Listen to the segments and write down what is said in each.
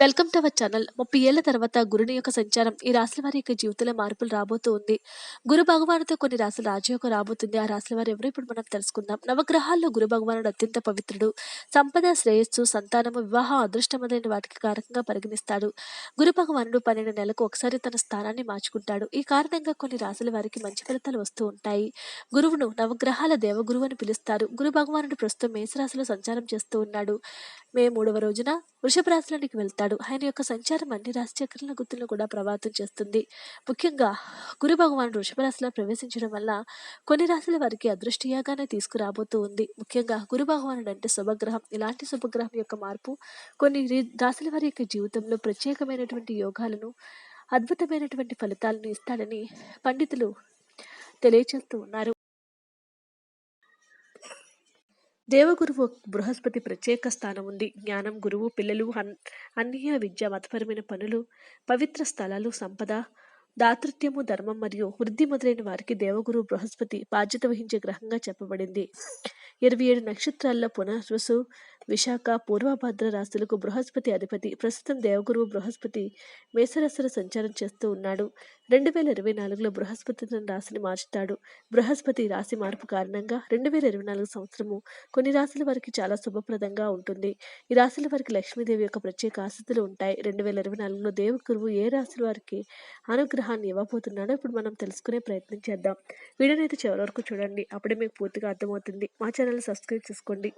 Welcome to our channel. ముప్పై ఏళ్ళ తర్వాత గురుని యొక్క సంచారం ఈ రాశుల వారి యొక్క జీవితంలో మార్పులు రాబోతూ ఉంది. గురు భగవానుతో కొన్ని రాశుల రాజయోగం రాబోతుంది. ఆ రాశుల వారు ఎవరు ఇప్పుడు మనం తెలుసుకుందాం. నవగ్రహాల్లో గురు భగవానుడు అత్యంత పవిత్రుడు. సంపద శ్రేయస్సు సంతానము వివాహం అదృష్టమైన వాటికి కారకంగా పరిగణిస్తాడు. గురు భగవానుడు పన్నెండు నెలలకు ఒకసారి తన స్థానాన్ని మార్చుకుంటాడు. ఈ కారణంగా కొన్ని రాశుల వారికి మంచి ఫలితాలు వస్తూ ఉంటాయి. గురువును నవగ్రహాల దేవగురువు అని పిలుస్తారు. గురు భగవానుడు ప్రస్తుతం మేషరాశిలో సంచారం చేస్తూ ఉన్నాడు. మే మూడవ రోజున వృషభ రాశిలోనికి వెళ్తాడు. ఆయన యొక్క సంచారం అన్ని రాశిచక్రాల గుర్తులను కూడా ప్రభావితం చేస్తుంది. ముఖ్యంగా గురు భగవానుడు వృషభ రాశిలో ప్రవేశించడం వల్ల కొన్ని రాశుల వారికి అదృష్టయాగానే తీసుకురాబోతూ ఉంది. ముఖ్యంగా గురు భగవానుడు అంటే శుభగ్రహం. ఇలాంటి శుభగ్రహం యొక్క మార్పు కొన్ని రాశుల వారి యొక్క జీవితంలో ప్రత్యేకమైనటువంటి యోగాలను అద్భుతమైనటువంటి ఫలితాలను ఇస్తాడని పండితులు తెలియచేస్తూ ఉన్నారు. దేవగురువు బృహస్పతి ప్రత్యేక స్థానం ఉంది. జ్ఞానం గురువు పిల్లలు అన్ అన్య విద్య మతపరమైన పనులు పవిత్ర స్థలాలు సంపద దాతృత్యము ధర్మం మరియు వృద్ధి మొదలైన వారికి దేవగురు బృహస్పతి బాధ్యత వహించే గ్రహంగా చెప్పబడింది. ఇరవై ఏడు నక్షత్రాల్లో పునర్వసు విశాఖ పూర్వభద్ర రాశులకు బృహస్పతి అధిపతి ప్రస్తుతం దేవగురువు బృహస్పతి మేషరాశిలో సంచారం చేస్తూ ఉన్నాడు. రెండు వేల ఇరవై నాలుగులో బృహస్పతి తన రాశిని మార్చుతాడు. బృహస్పతి రాశి మార్పు కారణంగా రెండు వేల ఇరవై నాలుగు సంవత్సరము కొన్ని రాశుల వారికి చాలా శుభప్రదంగా ఉంటుంది. ఈ రాశుల వారికి లక్ష్మీదేవి యొక్క ప్రత్యేక ఆసక్తులు ఉంటాయి. రెండు వేల ఇరవై నాలుగులో దేవగురువు ఏ రాశుల వారికి అనుగ్రహాన్ని ఇవ్వబోతున్నాడో ఇప్పుడు మనం తెలుసుకునే ప్రయత్నం చేద్దాం. వీడియోని అయితే చివరి వరకు చూడండి. అప్పుడే మీకు పూర్తిగా అర్థమవుతుంది. మా ఛానల్ సబ్స్క్రైబ్ చేసుకోండి.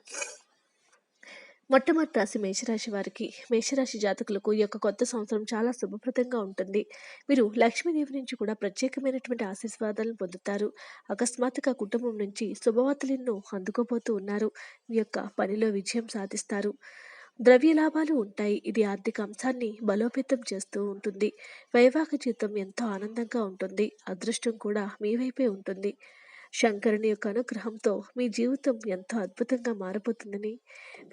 మొట్టమొదటి రాశి మేషరాశి వారికి మేషరాశి జాతకులకు ఈ యొక్క కొత్త సంవత్సరం చాలా శుభప్రదంగా ఉంటుంది. మీరు లక్ష్మీదేవి నుంచి కూడా ప్రత్యేకమైనటువంటి ఆశీర్వాదాలను పొందుతారు. అకస్మాత్తుగా కుటుంబం నుంచి శుభవార్తలను అందుకోబోతూ ఉన్నారు. మీ యొక్క పనిలో విజయం సాధిస్తారు. ద్రవ్య లాభాలు ఉంటాయి. ఇది ఆర్థిక అంశాన్ని బలోపేతం చేస్తూ ఉంటుంది. వైవాహిక జీవితం ఎంతో ఆనందంగా ఉంటుంది. అదృష్టం కూడా మీ వైపే ఉంటుంది. శంకరుని యొక్క అనుగ్రహంతో మీ జీవితం ఎంతో అద్భుతంగా మారిపోతుందని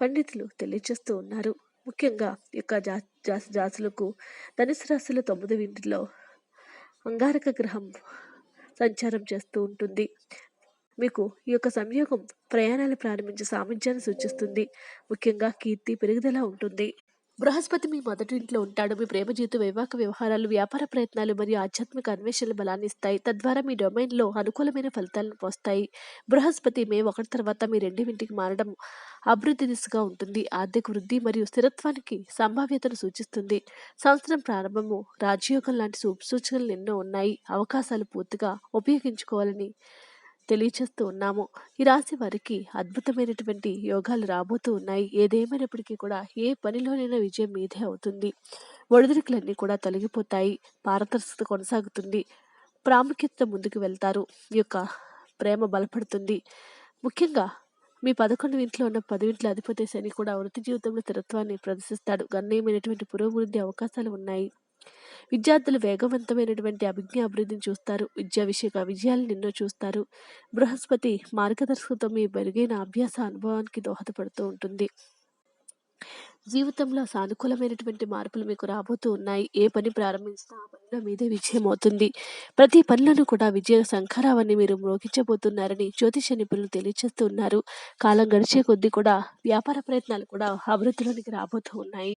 పండితులు తెలియజేస్తూ ఉన్నారు. ముఖ్యంగా యొక్క జా జాసులకు జాతులకు ధనుసు రాశుల తొమ్మిది ఇంటిలో అంగారక గ్రహం సంచారం చేస్తూ ఉంటుంది. మీకు ఈ యొక్క సంయోగం ప్రయాణాలు ప్రారంభించే సామర్థ్యాన్ని సూచిస్తుంది. ముఖ్యంగా కీర్తి పెరుగుదల ఉంటుంది. బృహస్పతి మీ మొదటి ఇంట్లో ఉంటాడు. మీ ప్రేమ జీవితం వివాహ వ్యవహారాలు వ్యాపార ప్రయత్నాలు మరియు ఆధ్యాత్మిక అన్వేషణలు బలాన్ని ఇస్తాయి. తద్వారా మీ డొమైన్లో అనుకూలమైన ఫలితాలను పోస్తాయి బృహస్పతి మే ఒకటి తర్వాత మీ రెండింటికి మారడం అభివృద్ధి దిశగా ఉంటుంది. ఆర్థిక వృద్ధి మరియు స్థిరత్వానికి సంభావ్యతను సూచిస్తుంది. సంవత్సరం ప్రారంభము రాజయోగం లాంటి సూచనలు ఎన్నో ఉన్నాయి. అవకాశాలు పూర్తిగా ఉపయోగించుకోవాలని తెలియచేస్తూ ఉన్నాము. ఈ రాశి వారికి అద్భుతమైనటువంటి యోగాలు రాబోతూ ఉన్నాయి. ఏదేమైనప్పటికీ కూడా ఏ పనిలోనైనా విజయం మీదే అవుతుంది. ఒడిదుడుకులన్నీ కూడా తొలగిపోతాయి. పారదర్శకత కొనసాగుతుంది. ప్రాముఖ్యత ముందుకు వెళ్తారు. ఈ యొక్క ప్రేమ బలపడుతుంది. ముఖ్యంగా మీ పదకొండు ఇంట్లో ఉన్న పదివింట్ల అధిపతి శని కూడా వృత్తి జీవితంలో స్థిరత్వాన్ని ప్రదర్శిస్తాడు. గణనీయమైనటువంటి పురోభివృద్ధి అవకాశాలు ఉన్నాయి. విద్యార్థులు వేగవంతమైనటువంటి అభిజ్ఞ అభివృద్ధిని చూస్తారు. విద్యా విషయక విజయాలను నిన్నో చూస్తారు. బృహస్పతి మార్గదర్శకత్వం మీ మెరుగైన అభ్యాస అనుభవానికి దోహదపడుతూ ఉంటుంది. జీవితంలో సానుకూలమైనటువంటి మార్పులు మీకు రాబోతూ ఉన్నాయి. ఏ పని ప్రారంభించినా ఆ పనిలో మీదే విజయం అవుతుంది. ప్రతి పనులను కూడా విజయ శంఖరావాన్ని మీరు మ్రోగించబోతున్నారని జ్యోతిష నిపుణులు తెలియజేస్తూ ఉన్నారు. కాలం గడిచే కొద్దీ కూడా వ్యాపార ప్రయత్నాలు కూడా అభివృద్ధిలోనికి రాబోతూ ఉన్నాయి.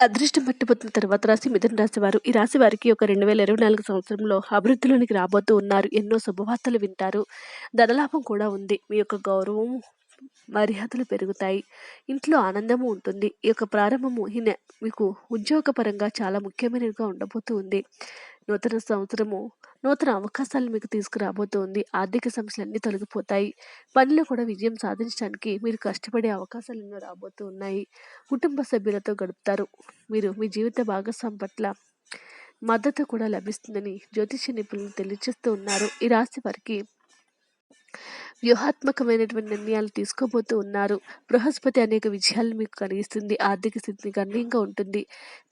అదృష్టం పట్టిపోతున్న తర్వాత రాశి మిథున రాశి వారు ఈ రాశి వారికి ఒక రెండు వేల ఇరవై నాలుగు సంవత్సరంలో అభివృద్ధిలోనికి రాబోతూ ఉన్నారు. ఎన్నో శుభవార్తలు వింటారు. ధనలాభం కూడా ఉంది. మీ యొక్క గౌరవం మర్యాదలు పెరుగుతాయి. ఇంట్లో ఆనందము ఉంటుంది. ఈ యొక్క ప్రారంభము ఈ మీకు ఉద్యోగపరంగా చాలా ముఖ్యమైనదిగా ఉండబోతూ ఉంది. నూతన సంవత్సరము నూతన అవకాశాలు మీకు తీసుకురాబోతోంది. ఆర్థిక సమస్యలు అన్నీ తొలగిపోతాయి. పనిలో కూడా విజయం సాధించడానికి మీరు కష్టపడే అవకాశాలు ఎన్నో రాబోతూ ఉన్నాయి కుటుంబ సభ్యులతో గడుపుతారు. మీరు మీ జీవిత భాగస్వామి పట్ల మద్దతు కూడా లభిస్తుందని జ్యోతిష నిపుణులు తెలియజేస్తూ ఉన్నారు. ఈ రాశి వారికి వ్యూహాత్మకమైనటువంటి నిర్ణయాలు తీసుకోబోతూ ఉన్నారు. బృహస్పతి అనేక విజయాలు మీకు కలిగిస్తుంది. ఆర్థిక స్థితిని గణనీయంగా ఉంటుంది.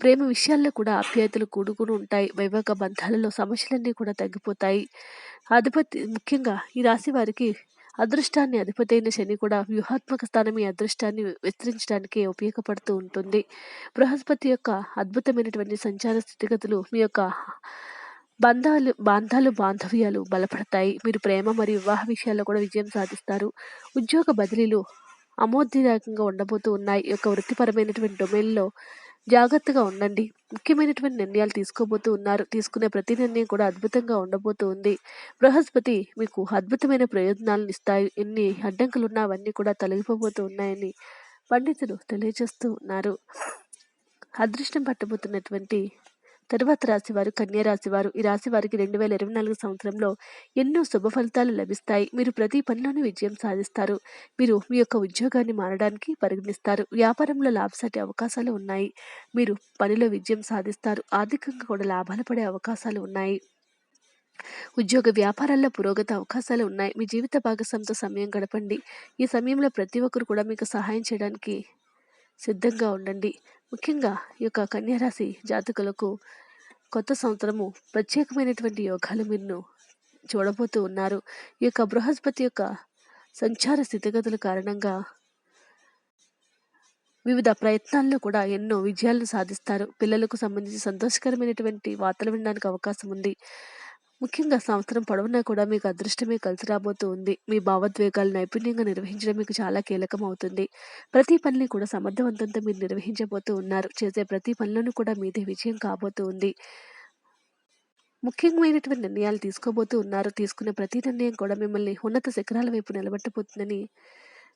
ప్రేమ విషయాల్లో కూడా ఆప్యాయతలు కూడుకుని ఉంటాయి. వైవాహిక బంధాలలో సమస్యలన్నీ కూడా తగ్గిపోతాయి. అధిపతి ముఖ్యంగా ఈ రాశి వారికి అదృష్టాన్ని అధిపతి అయిన శని కూడా వ్యూహాత్మక స్థానం ఈ అదృష్టాన్ని విస్తరించడానికి ఉపయోగపడుతూ ఉంటుంది. బృహస్పతి యొక్క అద్భుతమైనటువంటి సంచార స్థితిగతులు మీ యొక్క బంధాలు బాంధాలు బాంధవ్యాలు బలపడతాయి మీరు ప్రేమ మరియు వివాహ విషయాల్లో కూడా విజయం సాధిస్తారు ఉద్యోగ బదిలీలు అమోద్యదాయకంగా ఉండబోతూ ఉన్నాయి యొక్క వృత్తిపరమైనటువంటి డొమైన్లో జాగ్రత్తగా ఉండండి. ముఖ్యమైనటువంటి నిర్ణయాలు తీసుకోబోతూ ఉన్నారు. తీసుకునే ప్రతి నిర్ణయం కూడా అద్భుతంగా ఉండబోతూ ఉంది. బృహస్పతి మీకు అద్భుతమైన ప్రయోజనాలను ఇస్తాయి ఎన్ని అడ్డంకులు ఉన్నా అవన్నీ కూడా తొలగిపోబోతూ ఉన్నాయని పండితులు తెలియజేస్తూ ఉన్నారు. అదృష్టం పట్టబోతున్నటువంటి తరువాత రాశి వారు కన్యా ఈ రాశి వారికి రెండు వేల ఇరవై నాలుగు సంవత్సరంలో ఎన్నో శుభ ఫలితాలు లభిస్తాయి. మీరు ప్రతి పనిలోనూ విజయం సాధిస్తారు. మీరు మీ యొక్క ఉద్యోగాన్ని మారడానికి పరిగణిస్తారు. వ్యాపారంలో లాభసాటి అవకాశాలు ఉన్నాయి. మీరు పనిలో విజయం సాధిస్తారు. ఆర్థికంగా కూడా లాభాలు పడే అవకాశాలు ఉన్నాయి. ఉద్యోగ వ్యాపారాల్లో పురోగతి అవకాశాలు ఉన్నాయి. మీ జీవిత భాగస్వామితో సమయం గడపండి. ఈ సమయంలో ప్రతి ఒక్కరు కూడా మీకు సహాయం చేయడానికి సిద్ధంగా ఉండండి. ముఖ్యంగా ఈ యొక్క కన్యారాశి జాతకులకు కొత్త సంవత్సరము ప్రత్యేకమైనటువంటి యోగాలు మీరు చూడబోతూ ఉన్నారు. ఈ యొక్క బృహస్పతి యొక్క సంచార స్థితిగతుల కారణంగా వివిధ ప్రయత్నాల్లో కూడా ఎన్నో విజయాలను సాధిస్తారు. పిల్లలకు సంబంధించి సంతోషకరమైనటువంటి వార్తలు వినడానికి అవకాశం ఉంది. ముఖ్యంగా సంవత్సరం పొడవునా కూడా మీకు అదృష్టమే కలిసి రాబోతూ ఉంది. మీ భావోద్వేగాలు నైపుణ్యంగా నిర్వహించడం మీకు చాలా కీలకం అవుతుంది ప్రతి పనిని కూడా సమర్థవంతంతో మీరు నిర్వహించబోతూ ఉన్నారు. చేసే ప్రతి పనిలోనూ కూడా మీదే విజయం కాబోతూ ఉంది. ముఖ్యమైనటువంటి నిర్ణయాలు తీసుకోబోతూ ఉన్నారు. తీసుకునే ప్రతి నిర్ణయం కూడా మిమ్మల్ని ఉన్నత శిఖరాల వైపు నిలబెట్టబోతుందని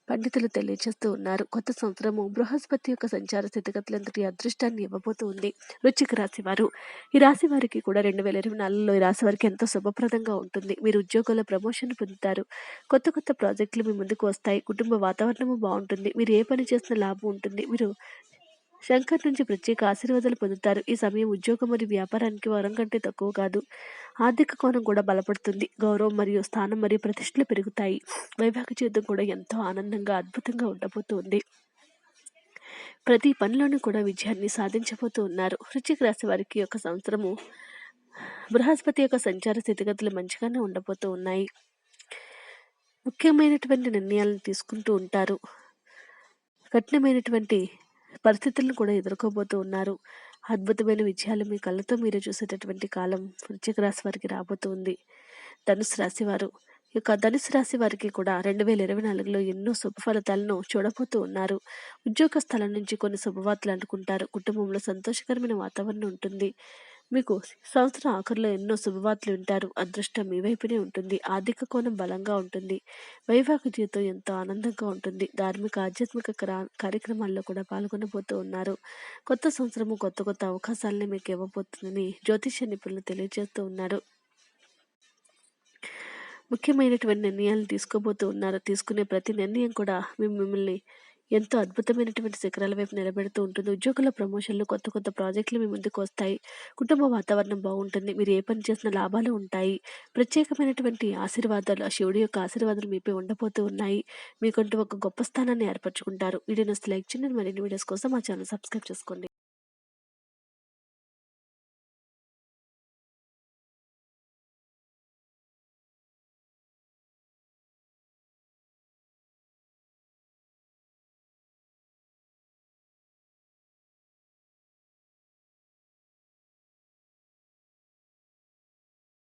పండితులు తెలియజేస్తూ ఉన్నారు. కొత్త సంవత్సరము బృహస్పతి యొక్క సంచార స్థితిగతులంతటి అదృష్టాన్ని ఇవ్వబోతూ ఉంది వృచ్చిక రాశి వారు ఈ రాశి వారికి కూడా రెండు వేల ఇరవై నాలుగులో ఈ రాశి వారికి ఎంతో శుభప్రదంగా ఉంటుంది. మీరు ఉద్యోగంలో ప్రమోషన్ పొందుతారు. కొత్త కొత్త ప్రాజెక్టులు మీ ముందుకు వస్తాయి. కుటుంబ వాతావరణము బాగుంటుంది. మీరు ఏ పని చేసిన లాభం ఉంటుంది. మీరు శంకర్ నుంచి ప్రత్యేక ఆశీర్వాదాలు పొందుతారు. ఈ సమయం ఉద్యోగం మరియు వ్యాపారానికి వరం కంటే తక్కువ కాదు. ఆర్థిక కోణం కూడా బలపడుతుంది. గౌరవం మరియు స్థానం మరియు ప్రతిష్టలు పెరుగుతాయి. వైవాహిక జీవితం కూడా ఎంతో ఆనందంగా అద్భుతంగా ఉండబోతుంది. ప్రతి పనిలోనూ కూడా విజయాన్ని సాధించబోతూ ఉన్నారు వృశ్చిక రాశి వారికి యొక్క సంవత్సరము బృహస్పతి యొక్క సంచార స్థితిగతులు మంచిగానే ఉండబోతూ ఉన్నాయి ముఖ్యమైనటువంటి నిర్ణయాలను తీసుకుంటూ ఉంటారు. కఠినమైనటువంటి పరిస్థితులను కూడా ఎదుర్కోబోతూ ఉన్నారు అద్భుతమైన విజయాలు మీ కళ్ళతో మీరు చూసేటటువంటి కాలం వృశ్చిక రాశి వారికి రాబోతుంది. ధనుసు రాశి వారు ఈ యొక్క ధనుసు రాశి వారికి కూడా రెండు వేల ఇరవై నాలుగులో ఎన్నో శుభ ఫలితాలను చూడబోతూ ఉన్నారు. ఉద్యోగ స్థలం నుంచి కొన్ని శుభవార్తలు అనుకుంటారు. కుటుంబంలో సంతోషకరమైన వాతావరణం ఉంటుంది. మీకు సంవత్సరం ఆఖరిలో ఎన్నో శుభవార్తలు వింటారు. అదృష్టం మీ వైపునే ఉంటుంది. ఆర్థిక కోణం బలంగా ఉంటుంది. వైవాహిక జీవితం ఎంతో ఆనందంగా ఉంటుంది. ధార్మిక ఆధ్యాత్మిక కార్యక్రమాల్లో కూడా పాల్గొనబోతూ ఉన్నారు. కొత్త సంవత్సరము కొత్త కొత్త అవకాశాలని మీకు ఇవ్వబోతుందని జ్యోతిష నిపుణులు తెలియజేస్తూ ఉన్నారు. ముఖ్యమైనటువంటి నిర్ణయాలు తీసుకోబోతూ ఉన్నారు. తీసుకునే ప్రతి నిర్ణయం కూడా మిమ్మల్ని ఎంతో అద్భుతమైనటువంటి శిఖరాల వైపు నిలబెడుతూ ఉంటుంది. ఉద్యోగుల ప్రమోషన్లు కొత్త కొత్త ప్రాజెక్టులు మీ ముందుకు వస్తాయి. కుటుంబ వాతావరణం బాగుంటుంది. మీరు ఏ పని చేసిన లాభాలు ఉంటాయి. ప్రత్యేకమైనటువంటి ఆశీర్వాదాలు ఆ శివుడి యొక్క ఆశీర్వాదాలు మీపై ఉండబోతూ ఉన్నాయి. మీకంటూ ఒక గొప్ప స్థానాన్ని ఏర్పరచుకుంటారు. వీడియో లైక్ చేయండి. మరిన్ని వీడియోస్ కోసం మా ఛానల్ సబ్స్క్రైబ్ చేసుకోండి.